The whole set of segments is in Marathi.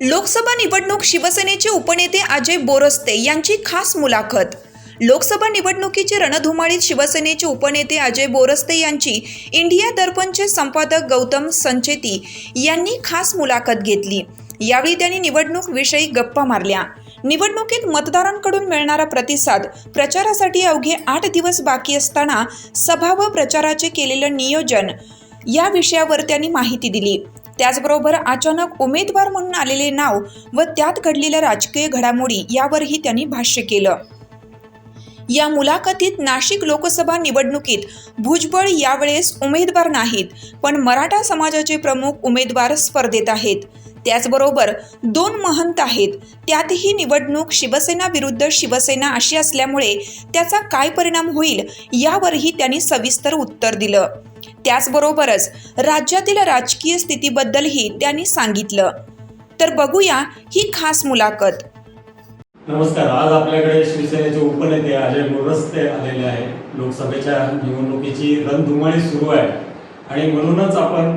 लोकसभा निवडणूक शिवसेनेचे उपनेते अजय बोरस्ते यांची खास मुलाखत. लोकसभा निवडणुकीची रणधुमाळीत शिवसेनेचे उपनेते अजय बोरस्ते यांची इंडिया दर्पणचे संपादक गौतम संचेती यांनी खास मुलाखत घेतली. यावेळी त्यांनी निवडणूक विषयी गप्पा मारल्या. निवडणुकीत मतदारांकडून मिळणारा प्रतिसाद प्रचारासाठी अवघे आठ दिवस बाकी असताना सभा व प्रचाराचे केलेलं नियोजन या विषयावर त्यांनी माहिती दिली. त्याचबरोबर अचानक उमेदवार म्हणून आलेले नाव व त्यात घडलेल्या राजकीय घडामोडी यावरही त्यांनी भाष्य केलं. या मुलाखतीत नाशिक लोकसभा निवडणुकीत भुजबळ यावेळेस उमेदवार नाहीत पण मराठा समाजाचे प्रमुख उमेदवार स्पर्धेत आहेत. त्याचबरोबर दोन महंत आहेत त्यातही निवडणूक शिवसेना विरुद्ध शिवसेना अशी असल्यामुळे त्याचा काय परिणाम होईल यावरही त्यांनी सविस्तर उत्तर दिलं. त्याचबरोबरच राज्यातील राजकीय स्थितीबद्दलही त्यांनी सांगितलं. तर बघूया ही खास मुलाखत. नमस्कार. आज आपल्याकडे शिवसेनेचे उपनेते अजय मोरस्ते आलेले आहेत. लोकसभेच्या निवडणुकीची रणधुमाळी सुरू आहे. आणि म्हणूनच आपण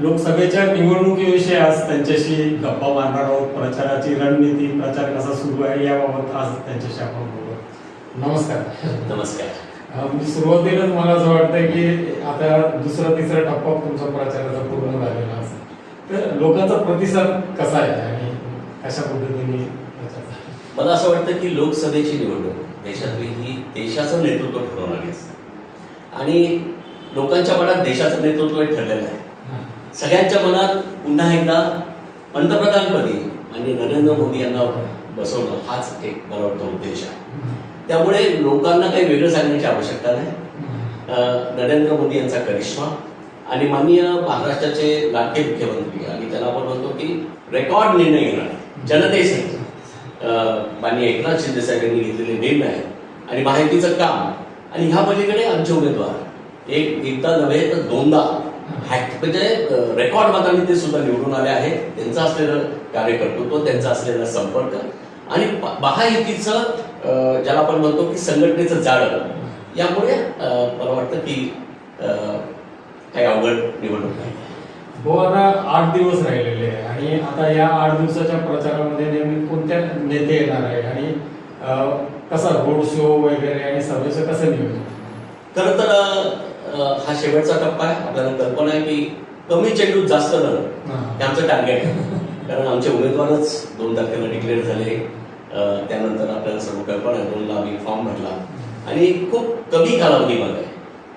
लोकसभेच्या निवडणुकीविषयी आज त्यांच्याशी गप्पा मारणार आहोत. प्रचाराची रणनीती प्रचार कसा सुरू आहे याबाबत आज त्यांच्याशी आपण बोलू. नमस्कार. नमस्कार. सुरुवातीलाच मला असं वाटतं की आता दुसरा तिसरा टप्पा तुमचा प्रचाराचा पूर्ण झालेला असेल. तर लोकांचा प्रतिसाद कसा आहे आणि कशा पद्धतीने? मला असं वाटतं की लोकसभेची निवडणूक देशातली ही देशाचं नेतृत्व ठरवणारी असते आणि लोकांच्या मनात देशाचं नेतृत्व हे ठरलेलं आहे. सगळ्यांच्या मनात पुन्हा एकदा पंतप्रधानपदी आणि नरेंद्र मोदी यांना बसवणं हाच एक मला वाटतं उद्देश आहे. त्यामुळे लोकांना काही वेगळं सांगण्याची आवश्यकता नाही. नरेंद्र मोदी यांचा करिश्मा आणि माननीय महाराष्ट्राचे लाडके मुख्यमंत्री आणि त्याला आपण म्हणतो की रेकॉर्ड निर्णय घेणार जनतेसाठी. माननीय एकनाथ शिंदे साहेबांनी घेतलेले निर्णय आणि माहितीचं काम आणि ह्या पलीकडे आमचे उमेदवार एक एकदा नव्हे तर दोनदा हॅक म्हणजे रेकॉर्ड मतांनी ते सुद्धा निवडून आले आहेत. त्यांचं असलेलं कार्यकर्तृत्व त्यांचा असलेला संपर्क आणि महायुतीचं ज्याला आपण म्हणतो की संघटनेचं जाळं यामुळे मला वाटतं की काही अवघड निवडणूक नाही हो आता आठ दिवस राहिलेले आहे आणि आता या आठ दिवसाच्या प्रचारामध्ये नेहमी कोणत्या नेते येणार आहे आणि कसा रोड शो वगैरे आणि सभेचं कसं नियोजन? खरं तर हा शेवटचा टप्पा आहे. आपल्याला कल्पना आहे की कमी चेंडूत जास्त रन हां. आमचं टार्गेट आहे. कारण आमचे उमेदवारच दोन तारखेला डिक्लेअर झाले. त्यानंतर आपल्याला सर्व कल्पना दोनला आम्ही फॉर्म भरला. आणि खूप कमी कालावधीमध्ये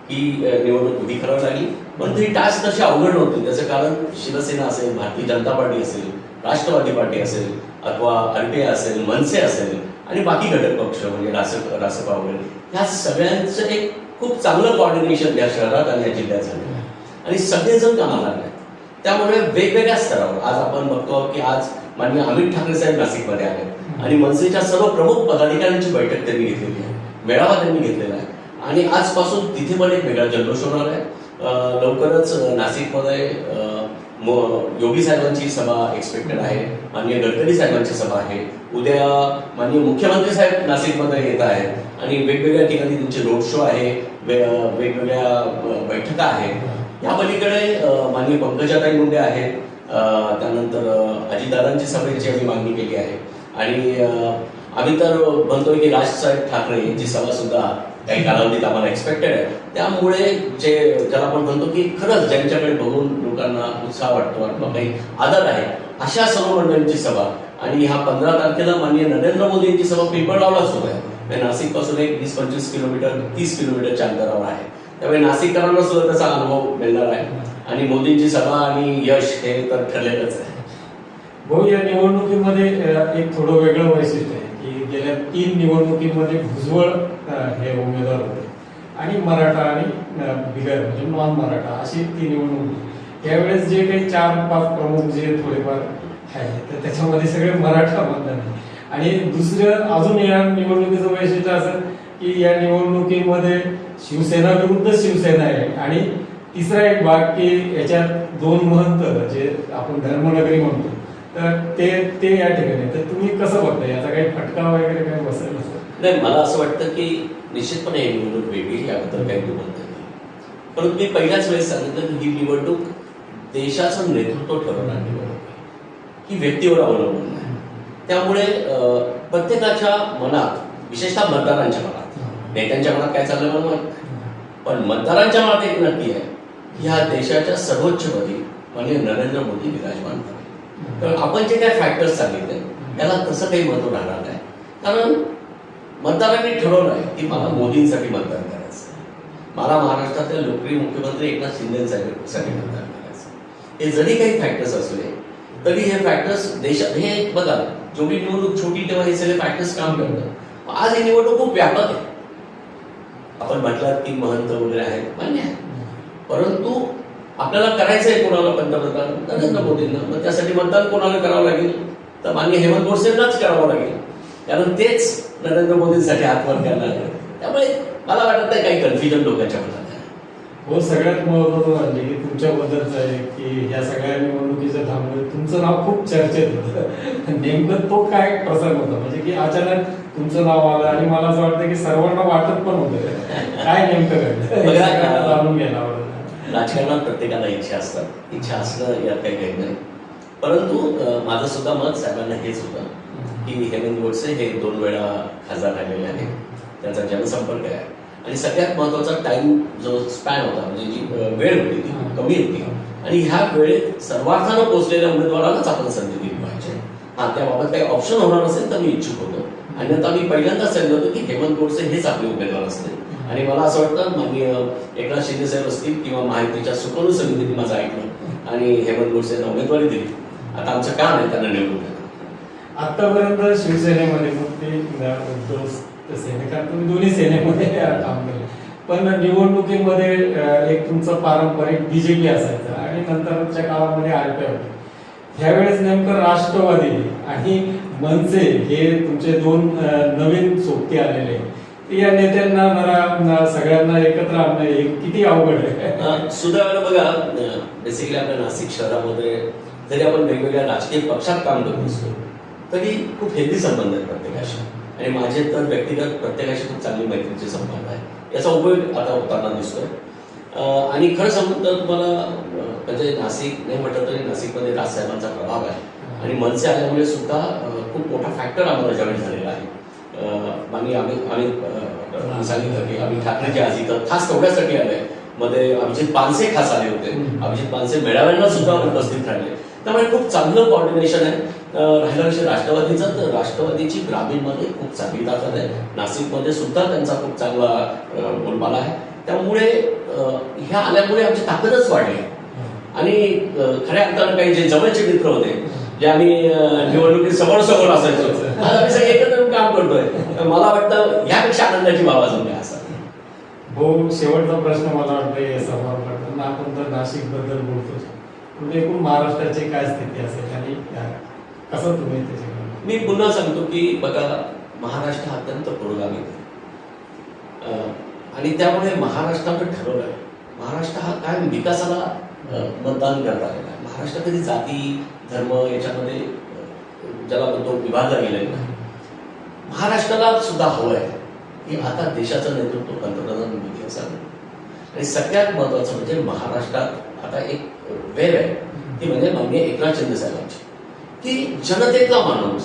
ही निवडणूक उभी करावी लागली. पण ती टास्क तशी अवघड नव्हती. त्याचं कारण शिवसेना असेल भारतीय जनता पार्टी असेल राष्ट्रवादी पार्टी असेल अथवा आरपीआय असेल मनसे असेल आणि बाकी घटक पक्ष म्हणजे रासप रासपा वगैरे ह्या सगळ्यांचं एक खूप चांगलं कॉर्डिनेशन या शहरात आणि या जिल्ह्यात झालेलं आहे. आणि सगळेजण कामाला लागले त्यामुळे वेगवेगळ्या स्तरावर आज आपण बघतो की आज माननीय अमित ठाकरे साहेब नाशिकमध्ये आहेत. आणि मनसेच्या सर्व प्रमुख पदाधिकाऱ्यांची बैठक त्यांनी घेतलेली आहे. मेळावा त्यांनी घेतलेला आहे. आणि आजपासून तिथे पण एक वेगळा जल्लोष होणार आहे. लवकरच नाशिकमध्ये योगी साहेबांची सभा एक्सपेक्टेड आहे. माननीय गडकरी साहेबांची सभा आहे. उद्या माननीय मुख्यमंत्री साहेब नाशिकमध्ये येत आहेत. आणि वेगवेगळ्या ठिकाणी त्यांचे रोड शो आहे. वेगवेगळ्या बैठका आहेत. या पलीकडे माननीय पंकजाताई मुंडे आहेत. त्यानंतर अजितदादांची सभेची आम्ही मागणी केली आहे. आणि आम्ही तर म्हणतोय की राजसाहेब ठाकरे यांची सभा सुद्धा काही कालावधीत आम्हाला एक्सपेक्टेड आहे. त्यामुळे जे ज्याला आपण म्हणतो की खरंच ज्यांच्याकडे बघून लोकांना उत्साह वाटतो किंवा काही आदर आहे अशा सर्व मंडळींची सभा. आणि ह्या पंधरा तारखेला माननीय नरेंद्र मोदी यांची सभा पिंपळगावला सुरू आहे. नाशिकपासून एक वीस पंचवीस किलोमीटर तीस किलोमीटरच्या अंतरावर आहे. त्यामुळे नाशिककरांना सुद्धा त्याचा अनुभव मिळणार आहे. आणि मोदींची सभा आणि यश हे तर ठरलेलंच आहे. भाऊ या निवडणुकीमध्ये एक थोडं वेगळं वैशिष्ट्य आहे की गेल्या तीन निवडणुकीमध्ये भुजबळ हे उमेदवार होते. आणि मराठा आणि बिगर म्हणजे नॉन मराठा अशी ती निवडणूक होती. जे काही चार पाच प्रमुख जे थोडेफार आहे तर त्याच्यामध्ये सगळे मराठा मतदान आहे आणि दुसरं अजून या निवडणुकीचं वैशिष्ट्य असं की या निवडणुकीमध्ये शिवसेना विरुद्ध शिवसेना आहे. आणि तिसरा एक भाग की याच्यात दोन महंत जे आपण धर्मनगरी म्हणतो तर ते ते या ठिकाणी तर तुम्ही कसं बघता याचा काही फटका वगैरे काही बसेल नाही मला असं वाटतं की निश्चितपणे ही निवडणूक वेगळी याबद्दल काही दुमत नाही. परंतु मी पहिल्याच वेळेस सांगितलं की ही निवडणूक देशाचं नेतृत्व ठरवणार निवडणूक आहे. ही व्यक्तीवर अवलंबून आहे त्यामुळे प्रत्येकाच्या मनात विशेषतः मतदारांच्या मनात नेत्यांच्या मनात काय चाललं मला माहीत पण मतदारांच्या मनात एक नक्की आहे. ह्या देशाच्या सर्वोच्च पदी म्हणजे नरेंद्र मोदी विराजमान आपण जे काही फॅक्टर्स सांगितले त्याला तसं काही महत्त्व राहणार नाही. कारण मतदारांनी ठरवलं आहे की मला मोदींसाठी मतदान करायचं मला महाराष्ट्रातले लोकप्रिय मुख्यमंत्री एकनाथ शिंदेसाठी मतदान करायचं हे जरी काही फॅक्टर्स असले तरी हे फॅक्टर्स देशात हे बघा जेवढी निवडणूक छोटी तेव्हा हे सगळे फॅक्टर्स काम करतात. आज ही निवडणूक खूप व्यापक आहे. आपण म्हटलं की महंत वगैरे आहेत मान्य आहे. परंतु आपल्याला करायचं आहे कोणाला पंतप्रधान? नरेंद्र मोदींना. मग त्यासाठी मतदान कोणाला करावं लागेल? तर मान्य हेमंत गोडसेंनाच करावं लागेल. कारण तेच नरेंद्र मोदींसाठी हातवर करणार आहे त्यामुळे मला वाटत नाही काही कन्फ्युजन लोकांच्या मनात आहे. हो सगळ्यात महत्वाचं म्हणजे की तुमच्याबद्दलच आहे की ह्या सगळ्या निवडणुकीच्या धाममध्ये तुमचं नाव खूप चर्चेत होतं. नेमकं तो काय प्रसंग होता? म्हणजे की अचानक तुमचं नाव आलं आणि मला असं वाटतं की सर्वांना वाटत पण होतं. काय नेमकं घडलं? जाणून घ्यायला आवडतं राजकारणात प्रत्येकाला इच्छा असतात. इच्छा असणं यात काही काही नाही. परंतु माझं सुद्धा मत साहेबांना हेच होतं की हेमंत गोडसे हे दोन वेळा खासदार राहिलेले आहेत. त्यांचा जनसंपर्क आहे. आणि सगळ्यात महत्त्वाचा टाइम जो स्पॅन होता म्हणजे जी वेळ होती ती कमी होती. आणि ह्या वेळेत सर्वार्थानं पोहोचलेल्या उमेदवारालाच आपण संधी दिली पाहिजे. हा त्याबाबत काही ऑप्शन होणार असेल तर मी इच्छुक होतो. आणि आता मी पहिल्यांदाच सांगितलं होतं की हेमंत गोडसे हेच आपले उमेदवार असतील. आणि मला असं वाटतं म्हणजे, माननीय एकनाथ शिंदे साहेब असतील किंवा माहितीच्या सुकवणूक समितीने माझं ऐकलं आणि हेमंत गोडसे यांना उमेदवारी दिली. आता आमचं काम आहे त्यांना निवडून आतापर्यंत शिवसेनेमध्ये मग ते उद्धव तुम्ही दोन्ही सेनेमध्ये काम केलं. पण निवडणुकीमध्ये एक तुमचं पारंपरिक बीजेपी असायचं आणि नंतरच्या काळामध्ये आरपीआय होते ह्यावेळेस नेमकं राष्ट्रवादी आणि मनसे हे तुमचे दोन नवीन सोबती आलेले. आहेत. या नेत्यांना मला सगळ्यांना एकत्र आणणं हे किती अवघड आहे. सुद्धा सुदैवानं बघा बेसिकली आपल्या नाशिक शहरामध्ये जरी आपण वेगवेगळ्या राजकीय पक्षात काम करत असतो तरी खूप हेल्दी संबंध आहेत प्रत्येकाशी. आणि माझे तर व्यक्तिगत प्रत्येकाशी खूप चांगली मैत्रीचे संबंध आहे याचा उपयोग आता होताना दिसतोय. आणि खरं सांगू तर तुम्हाला म्हणजे नाशिक नाही म्हटलं तरी नाशिकमध्ये राजसाहेबांचा प्रभाव आहे. आणि मनसे आल्यामुळे सुद्धा खूप मोठा फॅक्टर आम्हाला जॉईन झालेला आहे. अं, आम्ही आम्ही आम्ही अं, सांगितलं की आम्ही ठाकरेचे आज इथं खास तेवढ्यासाठी आलोय. मध्ये अभिजित पानसे खास आले होते. अभिजित पानसे मेळाव्यांना सुद्धा उपस्थित राहिले. त्यामुळे खूप चांगलं कॉर्डिनेशन आहे. राहिला विषय राष्ट्रवादीचा. तर राष्ट्रवादीची ग्रामीणमध्ये खूप चांगली ताकद आहे. नाशिकमध्ये सुद्धा त्यांचा खूप चांगला बोलबाला आहे. त्यामुळे ह्या आल्यामुळे आमची ताकदच वाढली. आणि खऱ्या अर्थानं काही जे जवळचे मित्र होते जे आम्ही निवडणुकीत समोर समोर असायचो. आज आम्ही एकत्र काम करतोय. मला वाटतं ह्यापेक्षा आनंदाची बाब अजून काय असतात भाऊ शेवटचा प्रश्न मला वाटतं समोर पडताना. आपण तर नाशिकबद्दल बोलतो पण एकूण महाराष्ट्राची काय स्थिती असेल आणि कसं तुम्ही त्याच्याकडे मी पुन्हा सांगतो की बघा महाराष्ट्र हा अत्यंत पुरोगामी आणि त्यामुळे महाराष्ट्रानं ठरवलं आहे. महाराष्ट्र हा कायम विकासाला मतदान करता आलेला आहे. महाराष्ट्र कधी जाती धर्म याच्यामध्ये ज्याला म्हणतो विभागला गेलेला नाही महाराष्ट्राला सुद्धा हवं आहे की आता देशाचं नेतृत्व पंतप्रधान मोदी असावं आणि सगळ्यात महत्वाचं म्हणजे महाराष्ट्रात आता एक वेळ आहे. ती म्हणजे माननीय एकनाथ शिंदे साहेबांची. की जनतेतला माणूस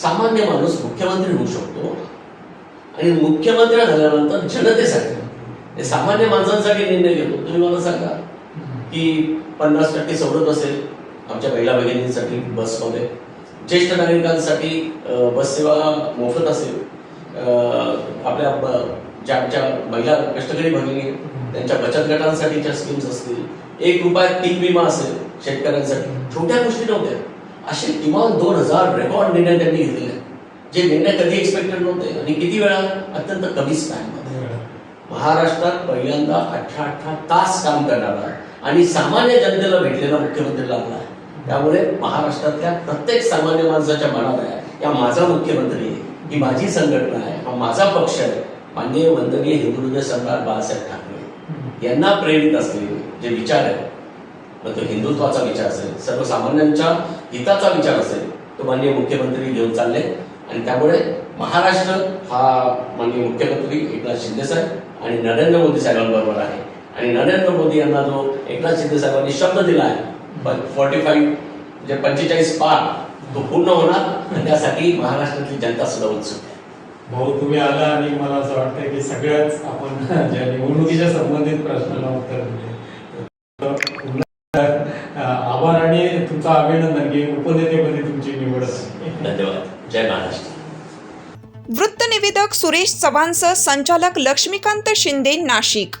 सामान्य माणूस मुख्यमंत्री होऊ शकतो. आणि मुख्यमंत्री झाल्यानंतर जनतेसाठी म्हणजे सामान्य माणसांसाठी निर्णय घेतो. तुम्ही मला सांगा की पन्नास टक्के सवलत असेल आमच्या महिला भगिनींसाठी बसमध्ये. ज्येष्ठ नागरिकांसाठी अ, बस सेवा मोफत असेल आपल्या ज्या आमच्या महिला कष्टकरी भगिनी त्यांच्या बचत गटांसाठीच्या स्कीम्स असतील एक रुपयात पीक विमा असेल शेतकऱ्यांसाठी छोट्या गोष्टी नव्हत्या असे किमान दोन हजार रेकॉर्ड निर्णय त्यांनी घेतलेले. जे निर्णय कधी एक्सपेक्टेड नव्हते आणि किती वेळा? अत्यंत कमी स्पॅनमध्ये महाराष्ट्रात पहिल्यांदा अठरा अठरा तास काम करणारा आणि सामान्य जनतेला भेटलेला मुख्यमंत्री लागला आहे. त्यामुळे महाराष्ट्रातल्या प्रत्येक सामान्य माणसाच्या मनात आहे या माझा मुख्यमंत्री आहे ही माझी संघटना आहे हा माझा पक्ष आहे माननीय वंदनीय हिंदू सम्राट बाळासाहेब ठाकरे. यांना प्रेरित असलेले जे विचार आहे मग तो हिंदुत्वाचा विचार असेल सर्वसामान्यांच्या हिताचा विचार असेल तो माननीय मुख्यमंत्री घेऊन चालले. आणि त्यामुळे महाराष्ट्र हा माननीय मुख्यमंत्री एकनाथ शिंदे साहेब आणि नरेंद्र मोदी साहेबांबरोबर आहे. आणि नरेंद्र मोदी यांना जो एकनाथ शिंदे साहेबांनी शब्द दिला आहे फॉर्टी फाईव्ह म्हणजे पंचेचाळीस पार तो पूर्ण होणार आणि त्यासाठी महाराष्ट्रातली जनता सुद्धा उत्सुक आहे. भाऊ तुम्ही आला आणि मला असं वाटतं की सगळ्याच आपण ज्या निवडणुकीच्या संबंधित प्रश्नाला उत्तर दिले. आभार आणि तुमचं अभिनंदन की उपनेतेपदी तुमची निवड. धन्यवाद. जय महाराष्ट्र. वृत्तनिवेदक सुरेश चव्हाणसह संचालक लक्ष्मीकांत शिंदे नाशिक.